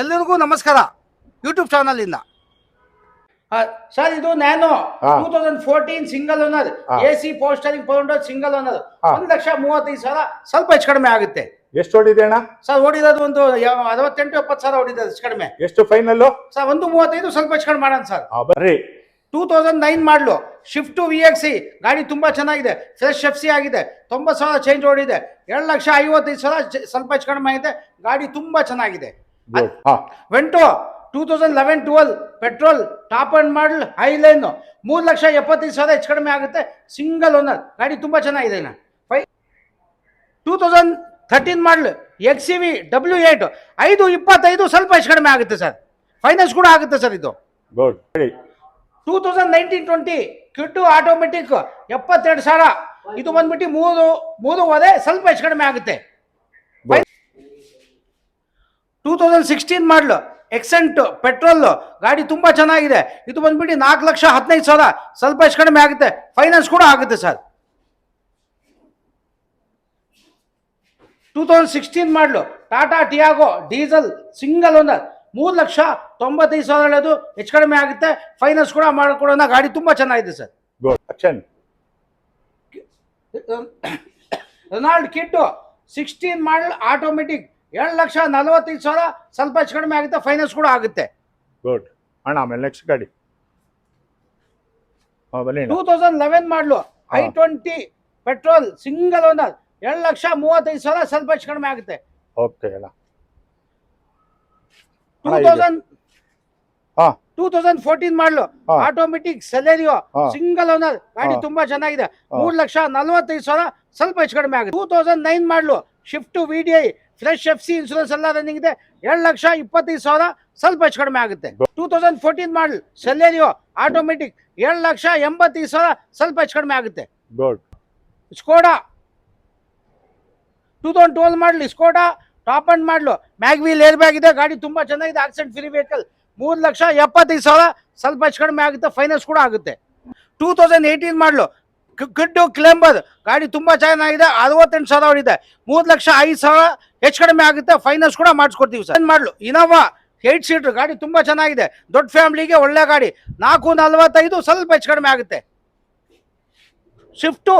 ಎಲ್ರಿಗೂ ನಮಸ್ಕಾರ. YouTube channel ಇಂದ. ಸರ್ ಇದು ನ್ಯಾನೋ ಹಾ. Two thousand fourteen single owner. A C power steering ಪೌಂಡರ್ single owner. ಒಂದು ಲಕ್ಷ ಮೂವತ್ತೈದು ಸಾವಿರ ಸ್ವಲ್ಪ ಹೆಚ್ಚು ಕಡಿಮೆ ಆಗುತ್ತೆ. ಎಷ್ಟು ಓಡಿದೆ ಅಣ್ಣ? ಸರ್ ಓಡಿರೋದು ಒಂದು ಅರವತ್ತೆಂಟು ಎಪ್ಪತ್ತು ಸಾವಿರ ಓಡಿದೆ ಹೆಚ್ಚು ಕಡಿಮೆ. ಎಷ್ಟು ಫೈನಲ್ ಸರ್ ಒಂದು ಮೂವತ್ತೈದು ಸ್ವಲ್ಪ ಹೆಚ್ಚು ಕಡಿಮೆ ಮಾಡೋಣ ಸರ್. ಬರ್ರಿ. Two thousand nine model. Swift V X C ಗಾಡಿ ತುಂಬಾ ಚೆನ್ನಾಗಿದೆ. ಫ್ರೆಶ್ ಎಫ್ ಸಿ ಆಗಿದೆ. ತೊಂಬತ್ತು ಸಾವಿರ ಚೇಂಜ್ ಓಡಿದೆ. ಎರಡು ಲಕ್ಷ ಐವತ್ತೈದು ಸಾವಿರ ಸ್ವಲ್ಪ ಹೆಚ್ಚು ಕಡಿಮೆ ಆಗಿದೆ. ಗಾಡಿ ತುಂಬಾ ಚೆನ್ನಾಗಿದೆ. Vento two thousand eleven twelve petrol top end model highline ಮೂರು ಲಕ್ಷ ಎಪ್ಪತ್ತೈದು ಸಾವಿರ ಹೆಚ್ಚು ಕಡಿಮೆ ಆಗುತ್ತೆ. ಸಿಂಗಲ್ ಓನರ್ ಗಾಡಿ ತುಂಬಾ ಚೆನ್ನಾಗಿದೆ ನಾ five two thousand thirteen model X C V W eight ಐದು ಇಪ್ಪತ್ತೈದು ಸ್ವಲ್ಪ ಹೆಚ್ಚು ಕಡಿಮೆ ಆಗುತ್ತೆ ಸರ್. ಫೈನಾನ್ಸ್ ಕೂಡ ಆಗುತ್ತೆ ಸರ್ ಇದು. Good two thousand nineteen twenty Kwid automatic ಎಪ್ಪತ್ತೆರಡು ಸಾವಿರ. ಇದು ಬಂದ್ಬಿಟ್ಟು ಮೂರು ಮೂರುವರೆ ಸ್ವಲ್ಪ ಹೆಚ್ಚು ಕಡಿಮೆ ಆಗುತ್ತೆ. Two thousand sixteen model Xcent petrol ಗಾಡಿ ತುಂಬಾ ಚೆನ್ನಾಗಿದೆ. ಇದು ಬಂದ್ಬಿಟ್ಟು ನಾಲ್ಕು ಲಕ್ಷ ಹದಿನೈದು ಸಾವಿರ. ಸ್ವಲ್ಪ ಎಷ್ಟು ಕಡಿಮೆ ಆಗುತ್ತೆ. ಫೈನಾನ್ಸ್ ಕೂಡ ಆಗುತ್ತೆ sir. Two thousand sixteen model Tata Tiago diesel single owner ಮೂರು ಲಕ್ಷ ತೊಂಬತ್ತೈದು ಸಾವಿರ ಹೇಳೋದು ಹೆಚ್ಚು ಕಡಿಮೆ ಆಗುತ್ತೆ. ಫೈನಾನ್ಸ್ ಕೂಡ ಮಾಡಿಕೊಡೋಣ. ಗಾಡಿ ತುಂಬಾ ಚೆನ್ನಾಗಿದೆ sir. Renault Kwid sixteen model automatic ಎರಡು ಲಕ್ಷ ನಲವತ್ತೈದು ಸಾವಿರ ಸ್ವಲ್ಪ ಹೆಚ್ಚು ಕಡಿಮೆ ಆಗುತ್ತೆ ಫೈನಾನ್ಸ್ ಕೂಡ ಆಗುತ್ತೆ. ಗುಡ್ ಅಣ್ಣ ಆಮೇಲೆ ನೆಕ್ಸ್ಟ್ ಗಾಡಿ. Two thousand eleven model. I twenty petrol single owner ಎರಡು ಲಕ್ಷ ಮೂವತ್ತೈದು ಸಾವಿರ ಸ್ವಲ್ಪ ಹೆಚ್ಚು ಕಡಿಮೆ ಆಗುತ್ತೆ. ಓಕೆ ಅಲ್ಲ two. Thousand two thousand fourteen model. Automatic Celerio single owner ಗಾಡಿ ತುಂಬಾ ಚೆನ್ನಾಗಿದೆ. ಮೂರು ಲಕ್ಷ ನಲವತ್ತೈದು ಸಾವಿರ ಸ್ವಲ್ಪ ಹೆಚ್ಚು ಕಡಿಮೆ ಆಗುತ್ತೆ. Two thousand nine model. Swift V D I fresh F C insurance ಎಲ್ಲ ರನ್ನಿಂಗ್ ಇದೆ. ಎರಡು ಲಕ್ಷ ಇಪ್ಪತ್ತೈದು ಸಾವಿರ ಸ್ವಲ್ಪ ಹೆಚ್ಚು ಕಡಿಮೆ ಆಗುತ್ತೆ. Two thousand fourteen model Celerio automatic ಎರಡು ಲಕ್ಷ ಎಂಬತ್ತೈದು ಸಾವಿರ ಸ್ವಲ್ಪ ಹೆಚ್ಚು ಕಡಿಮೆ ಆಗುತ್ತೆ. Skoda two thousand twelve model Skoda top end model mag wheel airbag ಇದೆ. ಗಾಡಿ ತುಂಬಾ ಚೆನ್ನಾಗಿದೆ. ಆಕ್ಸಿಡೆಂಟ್ ಫ್ರೀ ವೆಹಿಕಲ್ ಮೂರು ಲಕ್ಷ ಎಪ್ಪತ್ತೈದು ಸಾವಿರ ಸ್ವಲ್ಪ ಹೆಚ್ಚು ಕಡಿಮೆ ಆಗುತ್ತೆ. ಫೈನಾನ್ಸ್ ಕೂಡ ಆಗುತ್ತೆ. ಟೂ ತೌಸಂಡ್ ಏಯ್ಟೀನ್ ಮಾಡಲು ಕಿಡ್ಡು ಕ್ಲೇಂಬರ್ ಗಾಡಿ ತುಂಬಾ ಚೆನ್ನಾಗಿದೆ. ಅರವತ್ತೆಂಟು ಸಾವಿರ ಹೊಡಿದೆ ಮೂರು ಲಕ್ಷ ಐದು ಸಾವಿರ ಹೆಚ್ಚು ಕಡಿಮೆ ಆಗುತ್ತೆ ಫೈನಾನ್ಸ್ ಕೂಡ ಮಾಡಿಸ್ಕೊಡ್ತೀವಿ ಸರ್. ಮಾಡಲು? ಇನೋವಾ ಏಟ್ ಸೀಟರ್ ಗಾಡಿ ತುಂಬಾ ಚೆನ್ನಾಗಿದೆ. ದೊಡ್ಡ ಫ್ಯಾಮಿಲಿಗೆ ಒಳ್ಳೆ ಗಾಡಿ. ನಾಲ್ಕು ನಲ್ವತ್ತೈದು ಸ್ವಲ್ಪ ಹೆಚ್ಚು ಕಡಿಮೆ ಆಗುತ್ತೆ. Swift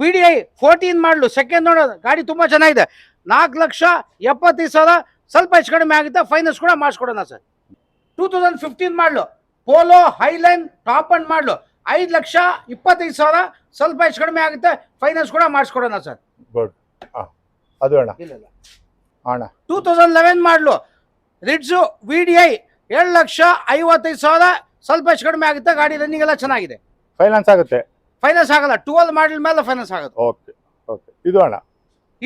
V D I fourteen model. Second ನೋಡೋದು ಗಾಡಿ ತುಂಬ ಚೆನ್ನಾಗಿದೆ. ನಾಲ್ಕು ಲಕ್ಷ ಎಪ್ಪತ್ತೈದು ಸಾವಿರ ಸ್ವಲ್ಪ ಹೆಚ್ಚು ಕಡಿಮೆ ಆಗುತ್ತೆ. ಫೈನಾನ್ಸ್ ಕೂಡ ಮಾಡಿಸ್ಕೊಡೋಣ sir. Two thousand fifteen model. Polo highline top end model. ಐದು ಲಕ್ಷ ಇಪ್ಪತ್ತೈದು ಸಾವಿರ ಸ್ವಲ್ಪ ಹೆಚ್ಚು ಕಡಿಮೆ ಆಗುತ್ತೆ. ಫೈನಾನ್ಸ್ ಕೂಡ ಮಾಡಿಸ್ಕೊಡೋಣ ಸರ್. ಹಾಂ ಅದು ಅಣ್ಣ. ಇಲ್ಲ ಅಣ್ಣ. Two thousand eleven model. Ritz V D I ಏಳು ಲಕ್ಷ ಐವತ್ತೈದು ಸಾವಿರ ಸ್ವಲ್ಪ ಹೆಚ್ಚು ಕಡಿಮೆ ಆಗುತ್ತೆ ಗಾಡಿ ರನ್ನಿಂಗ್ ಎಲ್ಲ ಚೆನ್ನಾಗಿದೆ. ಫೈನಾನ್ಸ್ ಆಗುತ್ತೆ. ಫೈನಾನ್ಸ್ ಆಗಲ್ಲ ಟುವೆಲ್ ಮಾಡಲ್ ಮೇಲೆ ಫೈನಾನ್ಸ್ ಆಗುತ್ತೆ ಓಕೆ ಓಕೆ ಇದು ಅಣ್ಣ.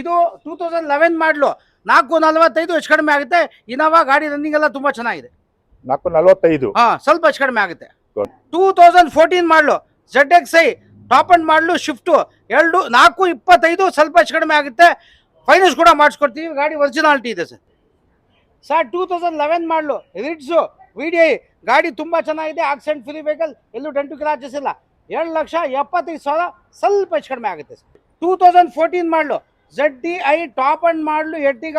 ಇದು ಟೂ ತೌಸಂಡ್ ಲೆವೆನ್ ಮಾಡಲು. ನಾಲ್ಕು ನಲವತ್ತೈದು ಹೆಚ್ಚು ಕಡಿಮೆ ಆಗುತ್ತೆ ಇನೋವಾ ಗಾಡಿ ರನ್ನಿಂಗ್ ಎಲ್ಲ ತುಂಬಾ ಚೆನ್ನಾಗಿದೆ. ನಾಲ್ಕು ನಲ್ವತ್ತೈದು. ಹಾಂ ಸ್ವಲ್ಪ ಹೆಚ್ಚು ಕಡಿಮೆ ಆಗುತ್ತೆ. Two thousand fourteen model. Z X I top end model Swift ಎರಡು ನಾಲ್ಕು ಇಪ್ಪತ್ತೈದು ಸ್ವಲ್ಪ ಹೆಚ್ಚು ಕಡಿಮೆ ಆಗುತ್ತೆ. ಫೈನಾನ್ಸ್ ಕೂಡ ಮಾಡಿಸ್ಕೊಡ್ತೀವಿ. ಗಾಡಿ ಒರಿಜಿನಾಲಿಟಿ ಇದೆ sir. Sir two thousand eleven model. Ritz V D I ಗಾಡಿ ತುಂಬ ಚೆನ್ನಾಗಿದೆ. ಆಕ್ಸಿಡೆಂಟ್ ಫ್ರೀ ವೆಹಿಕಲ್ ಎಲ್ಲೂ ಡೆಂಟು ಕ್ರಾಚಸ್ ಇಲ್ಲ. ಎರಡು ಲಕ್ಷ ಎಪ್ಪತ್ತೈದು ಸಾವಿರ ಸ್ವಲ್ಪ ಹೆಚ್ಚು ಕಡಿಮೆ ಆಗುತ್ತೆ sir. Two thousand fourteen model. Z D I top end model. ಎಡ್ಡಿಗ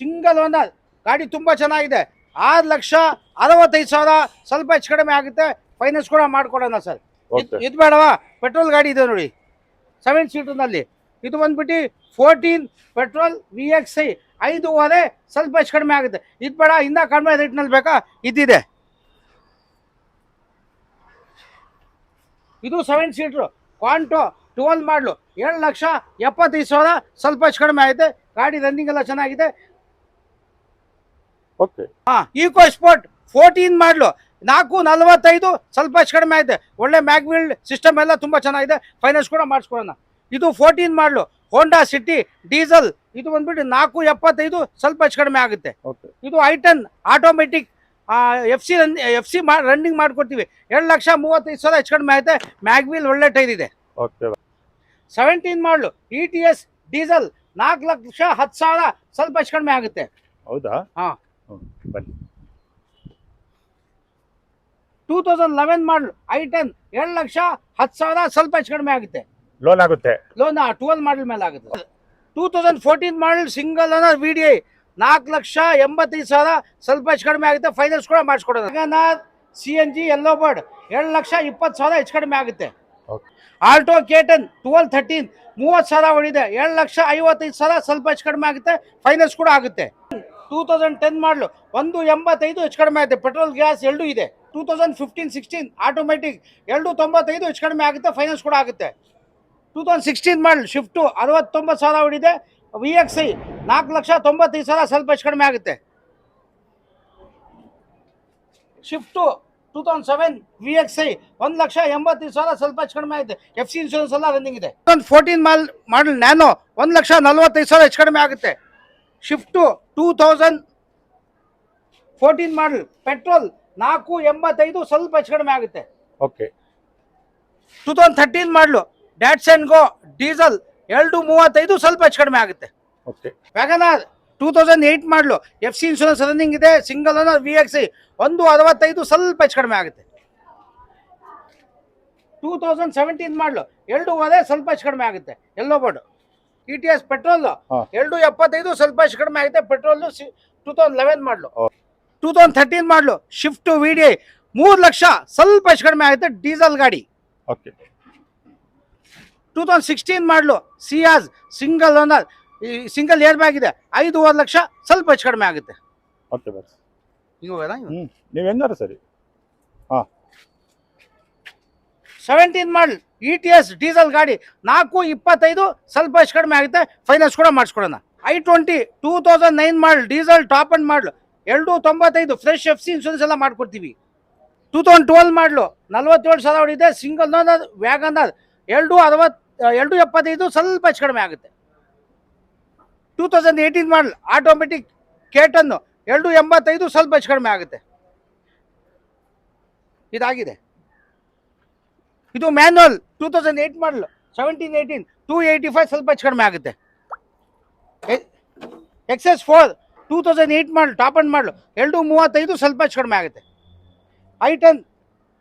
single owner ಗಾಡಿ ತುಂಬ ಚೆನ್ನಾಗಿದೆ. ಆರು ಲಕ್ಷ ಅರವತ್ತೈದು ಸಾವಿರ ಸ್ವಲ್ಪ ಹೆಚ್ಚು ಕಡಿಮೆ ಆಗುತ್ತೆ. ಫೈನಾನ್ಸ್ ಕೂಡ ಮಾಡ್ಕೊಡೋಣ ಸರ್. ಇದು ಬೇಡವಾ? ಪೆಟ್ರೋಲ್ ಗಾಡಿ ಇದೆ ನೋಡಿ. ಸೆವೆನ್ ಸೀಟರ್ನಲ್ಲಿ ಇದು ಬಂದ್ಬಿಟ್ಟು fourteen petrol V X I ಐದೂವರೆ ಸ್ವಲ್ಪ ಹೆಚ್ಚು ಕಡಿಮೆ ಆಗುತ್ತೆ. ಇದು ಬೇಡ ಇನ್ನ ಕಡಿಮೆ ರೇಟ್ನಲ್ಲಿ ಬೇಕಾ? ಇದ್ದಿದೆ. ಇದು ಸೆವೆನ್ ಸೀಟ್ರು ಕ್ವಾಂಟೋ ಟ್ವೆಲ್ ಮಾಡಲು ಏಳು ಲಕ್ಷ ಎಪ್ಪತ್ತೈದು ಸಾವಿರ ಸ್ವಲ್ಪ ಹೆಚ್ಚು ಕಡಿಮೆ ಆಗುತ್ತೆ. ಗಾಡಿ ರನ್ನಿಂಗ್ ಎಲ್ಲ ಚೆನ್ನಾಗಿದೆ. ಓಕೆ ಹಾಂ ಈಕೋ ಸ್ಪೋರ್ಟ್ ಫೋರ್ಟೀನ್ ಮಾಡಲು ನಾಲ್ಕು ನಲ್ವತ್ತೈದು ಸ್ವಲ್ಪ ಹೆಚ್ಚು ಕಡಿಮೆ ಆಗಿದೆ. ಒಳ್ಳೆ ಮ್ಯಾಗ್ವೀಲ್ಡ್ ಸಿಸ್ಟಮ್ ಎಲ್ಲ ತುಂಬ ಚೆನ್ನಾಗಿದೆ. ಫೈನಾನ್ಸ್ ಕೂಡ ಮಾಡಿಸ್ಕೊಡೋಣ ಇದು ಫೋರ್ಟೀನ್ ಮಾಡಲು. ಹೋಂಡಾ ಸಿಟಿ ಡೀಸೆಲ್ ಇದು ಬಂದ್ಬಿಟ್ಟು ನಾಲ್ಕು ಎಪ್ಪತ್ತೈದು ಸ್ವಲ್ಪ ಹೆಚ್ಚು ಕಡಿಮೆ ಆಗುತ್ತೆ. ಇದು I ten automatic F C run F C running ಮಾಡಿಕೊಡ್ತೀವಿ. ಎರಡು ಲಕ್ಷ ಮೂವತ್ತೈದು ಸಾವಿರ ಹೆಚ್ಚು ಕಡಿಮೆ ಆಗುತ್ತೆ. ಮ್ಯಾಗ್ವಿಲ್ ಒಳ್ಳೆ ಟೈರ್ ಇದೆ. Okay seventeen model E T S diesel ನಾಲ್ಕು ಲಕ್ಷ ಹತ್ತು ಸಾವಿರ ಸ್ವಲ್ಪ ಹೆಚ್ಚು ಕಡಿಮೆ ಆಗುತ್ತೆ. ಹೌದಾ? ಹಾ. ಬನ್ನಿ. Two thousand eleven model I ten ಎರಡು ಲಕ್ಷ ಹತ್ತು ಸಾವಿರ ಸ್ವಲ್ಪ ಹೆಚ್ಚು ಕಡಿಮೆ ಆಗುತ್ತೆ. ಲೋನ್ ಆಗುತ್ತೆ. ಲೋನ್ ಟ್ವೆಲ್ ಮಾಡಲ್ ಮೇಲೆ ಆಗುತ್ತೆ. Two thousand fourteen model single ಅನ್ನೋ ವಿ ಡಿ ಐ ನಾಲ್ಕು ಲಕ್ಷ ಎಂಬತ್ತೈದು ಸಾವಿರ ಸ್ವಲ್ಪ ಹೆಚ್ಚು ಕಡಿಮೆ ಆಗುತ್ತೆ. ಫೈನಾನ್ಸ್ ಕೂಡ ಮಾಡಿಸ್ಕೊಡೋದು WagonR C N G yellow board ಎರಡು ಲಕ್ಷ ಇಪ್ಪತ್ತು ಸಾವಿರ ಹೆಚ್ಚು ಕಡಿಮೆ ಆಗುತ್ತೆ. ಆಲ್ಟೋ ಕೇಟನ್ ಟ್ವೆಲ್ ಥರ್ಟೀನ್ ಮೂವತ್ತು ಸಾವಿರ ಹೊಡಿದೆ ಎರಡು ಲಕ್ಷ ಐವತ್ತೈದು ಸಾವಿರ ಸ್ವಲ್ಪ ಹೆಚ್ಚು ಕಡಿಮೆ ಆಗುತ್ತೆ. ಫೈನಾನ್ಸ್ ಕೂಡ ಆಗುತ್ತೆ. ಟೂ ತೌಸಂಡ್ ಟೆನ್ ಮಾಡಲು ಒಂದು ಎಂಬತ್ತೈದು ಹೆಚ್ಚು ಕಡಿಮೆ ಆಗುತ್ತೆ. ಪೆಟ್ರೋಲ್ ಗ್ಯಾಸ್ ಎರಡೂ ಇದೆ. Two thousand fifteen sixteen automatic ಎರಡು ತೊಂಬತ್ತೈದು ಹೆಚ್ಚು ಕಡಿಮೆ ಆಗುತ್ತೆ. ಫೈನಾನ್ಸ್ ಕೂಡ ಆಗುತ್ತೆ. Two thousand sixteen model Swift ಅರವತ್ತೊಂಬತ್ತು ಸಾವಿರ ಹೊಡಿದೆ ವಿ ಎಕ್ಸ್ ಐ ನಾಲ್ಕು ಲಕ್ಷ ತೊಂಬತ್ತೈದು ಸಾವಿರ ಸ್ವಲ್ಪ ಹೆಚ್ಚು ಕಡಿಮೆ ಆಗುತ್ತೆ. Swift two thousand seven V X I ಒಂದು ಲಕ್ಷ ಎಂಬತ್ತೈದು ಸಾವಿರ ಸ್ವಲ್ಪ ಹೆಚ್ಚು ಕಡಿಮೆ ಆಗುತ್ತೆ ಎಫ್ ಸಿ ಇನ್ಶೂರೆನ್ಸ್ ಎಲ್ಲ ರನ್ನಿಂಗ್ ಇದೆ. ಒಂದು ಫೋರ್ಟೀನ್ ಮಾಲ್ ಮಾಡಲ್ ನ್ಯಾನೋ ಒಂದು ಲಕ್ಷ ನಲ್ವತ್ತೈದು ಸಾವಿರ ಹೆಚ್ಚು ಕಡಿಮೆ ಆಗುತ್ತೆ. Swift two thousand fourteen model petrol ನಾಲ್ಕು ಎಂಬತ್ತೈದು ಸ್ವಲ್ಪ ಹೆಚ್ಚು ಕಡಿಮೆ ಆಗುತ್ತೆ. ಓಕೆ ಟೂ ತೌಸಂಡ್ ಥರ್ಟೀನ್ ಮಾಡಲು ಡ್ಯಾಟ್ಸನ್ ಗೋ ಡೀಸೆಲ್ ಎರಡು ಮೂವತ್ತೈದು ಸ್ವಲ್ಪ ಹೆಚ್ಚು ಕಡಿಮೆ ಆಗುತ್ತೆ. WagonR two thousand eight model F C insurance running ಇದೆ single owner V X I ಒಂದು ಅರವತ್ತೈದು ಸ್ವಲ್ಪ ಹೆಚ್ಚು ಕಡಿಮೆ ಆಗುತ್ತೆ. ಟೂ ತೌಸಂಡ್ ಸೆವೆಂಟೀನ್ ಮಾಡಲು ಎರಡೂವರೆ ಸ್ವಲ್ಪ ಹೆಚ್ಚು ಕಡಿಮೆ ಆಗುತ್ತೆ. Yellow board. E T S petrol ಎರಡು ಎಪ್ಪತ್ತೈದು ಸ್ವಲ್ಪ ಹೆಚ್ಚು ಕಡಿಮೆ ಆಗುತ್ತೆ petrol two thousand eleven model. Two thousand thirteen model Swift V D ಮೂರು ಲಕ್ಷ ಸ್ವಲ್ಪ ಹೆಚ್ಚು ಕಡಿಮೆ ಆಗುತ್ತೆ ಡೀಸೆಲ್ ಗಾಡಿ. Okay two thousand sixteen model. Ciaz single owner ಈ ಸಿಂಗಲ್ ಏರ್ ಬ್ಯಾಗ್ ಇದೆ. ಐದೂವರೆ ಲಕ್ಷ ಸ್ವಲ್ಪ ಹೆಚ್ಚು ಕಡಿಮೆ ಆಗುತ್ತೆ. ಓಕೆ ಬಸ್ ಹಿಂಗೆ ಹೋಗೋದಾ ಹ್ಞೂ ನೀವು ಹೆಂಗಾರ ಸರಿ? ಹಾಂ. Seventeen model. E T S diesel ಗಾಡಿ. ನಾಲ್ಕು ಇಪ್ಪತ್ತೈದು ಸ್ವಲ್ಪ ಹೆಚ್ಚು ಕಡಿಮೆ ಆಗುತ್ತೆ. ಫೈನಾನ್ಸ್ ಕೂಡ ಮಾಡಿಸ್ಕೊಡೋಣ. I twenty two thousand nine model. Diesel top end model. ಎರಡು ತೊಂಬತ್ತೈದು ಫ್ರೆಶ್ ಎಫ್ ಸಿ ಇನ್ಶೂರೆನ್ಸ್ ಎಲ್ಲ ಮಾಡ್ಕೊಡ್ತೀವಿ. ಟೂ ತೌಸಂಡ್ ಟ್ವೆಲ್ ಮಾಡಲು. ನಲ್ವತ್ತೇಳು ಸಾವಿರ ಇದೆ ಸಿಂಗಲ್ ವ್ಯಾಗನ್ ವ್ಯಾಗನರ್ ಎರಡು ಅರವತ್ತು ಎರಡು ಎಪ್ಪತ್ತೈದು ಸ್ವಲ್ಪ ಹೆಚ್ಚು ಕಡಿಮೆ ಆಗುತ್ತೆ. Two thousand eighteen model automatic ಕೇಟನ್ನು ಎರಡು ಎಂಬತ್ತೈದು ಸ್ವಲ್ಪ ಹೆಚ್ಚು ಕಡಿಮೆ ಆಗುತ್ತೆ. ಇದಾಗಿದೆ. ಇದು manual two thousand eight model seventeen eighteen two eighty five ಸ್ವಲ್ಪ ಹೆಚ್ಚು ಕಡಿಮೆ ಆಗುತ್ತೆ. Access four two thousand eight model top end model ಎರಡು ಮೂವತ್ತೈದು ಸ್ವಲ್ಪ ಹೆಚ್ಚು ಕಡಿಮೆ ಆಗುತ್ತೆ. I ten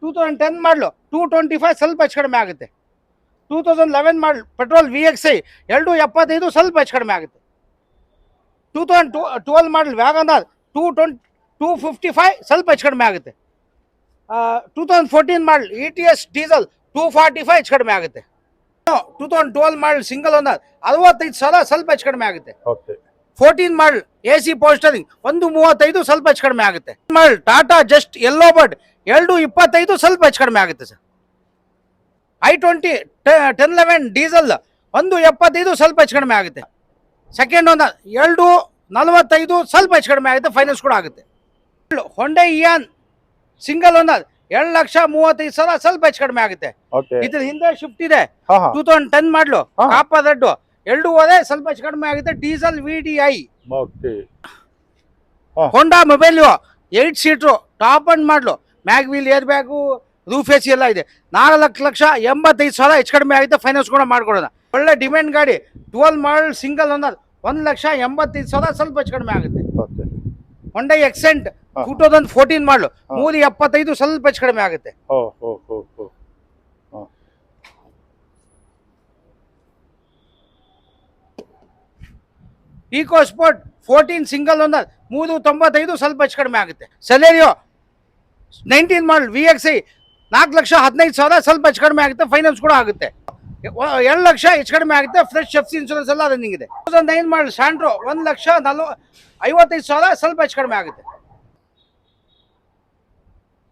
two thousand ten model two twenty five ಸ್ವಲ್ಪ ಹೆಚ್ಚು ಕಡಿಮೆ ಆಗುತ್ತೆ. Two thousand eleven model petrol V X I ಎರಡು ಎಪ್ಪತ್ತೈದು ಸ್ವಲ್ಪ ಹೆಚ್ಚು ಕಡಿಮೆ ಆಗುತ್ತೆ. Two thousand two twelve model WagonR two twenty two fifty five ಸ್ವಲ್ಪ ಹೆಚ್ಚು ಕಡಿಮೆ ಆಗುತ್ತೆ. Two thousand fourteen model E T S diesel two forty five ಹೆಚ್ಚು ಕಡಿಮೆ ಆಗುತ್ತೆ. Two thousand twelve model single owner ಅರವತ್ತೈದು ಸಾವಿರ ಸ್ವಲ್ಪ ಹೆಚ್ಚು ಕಡಿಮೆ ಆಗುತ್ತೆ. Okay fourteen model A C power steering ಒಂದು ಮೂವತ್ತೈದು ಸ್ವಲ್ಪ ಹೆಚ್ಚು ಕಡಿಮೆ ಆಗುತ್ತೆ. Model Tata Zest yellow board ಎರಡು ಇಪ್ಪತ್ತೈದು ಸ್ವಲ್ಪ ಹೆಚ್ಚು ಕಡಿಮೆ ಆಗುತ್ತೆ sir I twenty ten eleven diesel ಒಂದು ಎಪ್ಪತ್ತೈದು ಸ್ವಲ್ಪ ಹೆಚ್ಚು ಕಡಿಮೆ ಆಗುತ್ತೆ. ಸೆಕೆಂಡ್ ಒಂದು ಎರಡು ನಲವತ್ತೈದು ಸ್ವಲ್ಪ ಹೆಚ್ಚು ಕಡಿಮೆ ಆಗುತ್ತೆ ಫೈನಾನ್ಸ್ ಕೂಡ ಆಗುತ್ತೆ. ಹೊಂಡೆ ಇಯಾನ್ ಸಿಂಗಲ್ ಒಂದು ಎರಡು ಲಕ್ಷ ಮೂವತ್ತೈದು ಸಲ ಸ್ವಲ್ಪ ಹೆಚ್ಚು ಕಡಿಮೆ ಆಗುತ್ತೆ. ಇದ್ರ ಹಿಂದೆ ಶಿಫ್ಟ್ ಇದೆ. ಟೂ ತೌಸಂಡ್ ಟೆನ್ ಮಾಡಲು ಕಾಪ ದಡ್ಡು ಎರಡು ಎರಡೂವರೆ ಸ್ವಲ್ಪ ಹೆಚ್ಚು ಕಡಿಮೆ ಆಗುತ್ತೆ diesel V D I okay mobile eight seater top end model. Mag wheel air bag roof A C ಎಲ್ಲ ಇದೆ. ನಾಲ್ಕು ಲಕ್ಷ ಎಂಬತ್ತೈದು ಸಾವಿರ ಹೆಚ್ಚು ಕಡಿಮೆ ಆಗಿದೆ ಫೈನಾನ್ಸ್ ಕೂಡ ಮಾಡ್ಕೊಡೋಣ. ಒಳ್ಳೆ ಡಿಮ್ಯಾಂಡ್ ಗಾಡಿ ಟ್ವೆಲ್ ಮಾಡಲ್ ಸಿಂಗಲ್ ಓನರ್ ಒಂದು ಲಕ್ಷ ಎಂಬತ್ತೈದು ಸಾವಿರ ಸ್ವಲ್ಪ ಹೆಚ್ಚು ಕಡಿಮೆ ಆಗುತ್ತೆ. Honda Xcent. Two thousand fourteen model ಮೂರು ಎಪ್ಪತ್ತೈದು ಸ್ವಲ್ಪ ಹೆಚ್ಚು ಕಡಿಮೆ ಆಗುತ್ತೆ. Eco sport fourteen single owner ಮೂರು ತೊಂಬತ್ತೈದು ಸ್ವಲ್ಪ ಹೆಚ್ಚು ಕಡಿಮೆ ಆಗುತ್ತೆ. Celerio nineteen model V X I ನಾಲ್ಕು ಲಕ್ಷ ಹದಿನೈದು ಸಾವಿರ ಸ್ವಲ್ಪ ಹೆಚ್ಚು ಕಡಿಮೆ ಆಗುತ್ತೆ ಫೈನಾನ್ಸ್ ಕೂಡ ಆಗುತ್ತೆ. ಎರಡು ಲಕ್ಷ ಹೆಚ್ಚು ಕಡಿಮೆ ಆಗುತ್ತೆ ಫ್ರೆಶ್ ಎಫ್ ಸಿ ಇನ್ಶೂರೆನ್ಸ್ ಎಲ್ಲ ರನ್ನಿಂಗ್ ಇದೆ. ತೌಸಂಡ್ ನೈನ್ ಮಾಡಲ್ ಸ್ಯಾಂಡ್ರೋ ಒಂದು ಲಕ್ಷ ನಲ್ವ, ಐವತ್ತೈದು ಸಾವಿರ ಸ್ವಲ್ಪ ಹೆಚ್ಚು ಕಡಿಮೆ ಆಗುತ್ತೆ.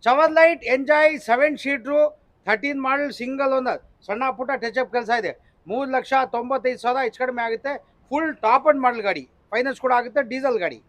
Chevrolet Enjoy seven seater thirteen model single owner ಸಣ್ಣ ಪುಟ್ಟ ಟಚ್ ಅಪ್ ಕೆಲಸ ಇದೆ. ಮೂರು ಲಕ್ಷ ತೊಂಬತ್ತೈದು ಸಾವಿರ ಹೆಚ್ಚು ಕಡಿಮೆ ಆಗುತ್ತೆ ಫುಲ್ ಟಾಪ್ ಅಂಡ್ ಮಾಡಲ್ ಗಾಡಿ ಫೈನಾನ್ಸ್ ಕೂಡ ಆಗುತ್ತೆ ಡೀಸೆಲ್ ಗಾಡಿ.